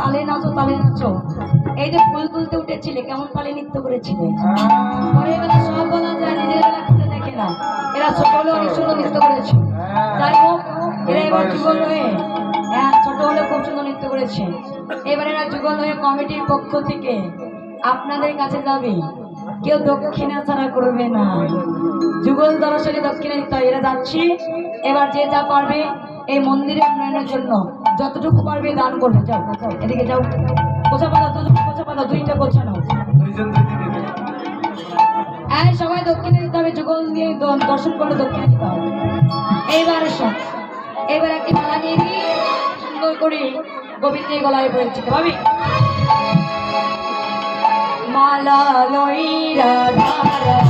তালে নাচো তালে নাচো। এই যে ফুল তুলতে উঠেছিলে, কেমন তালে নৃত্য করেছিলে? এরা অনেক সুন্দর নৃত্য করেছে। যাই হোক, এরা এবার হয়ে হ্যাঁ ছোট হলে খুব সুন্দর নৃত্য করেছে। এবার এরা যুগল হয়ে কমিটির পক্ষ থেকে আপনাদের কাছে যাবে। কেউ দক্ষিণা ছাড়া করবে না। যুগল দর্শনে দক্ষিণা দিতে এরা যাচ্ছি। এবার যে যা পারবে এই মন্দিরে উন্নয়নের জন্য যতটুকু পারবে দান করবে যাও এদিকে যাও। কোচা পাতা দুটো কোচা পাতা দুইটা কোচা নাও। এই সবাই দক্ষিণে দিতে হবে যুগল নিয়ে দর্শন করলে দক্ষিণে দিতে হবে। এইবার এসো। এবার একটি মালা নিয়ে নিয়ে সুন্দর করে গোবিন্দের গলায় পড়েছি ভাবি মালা লই রাধা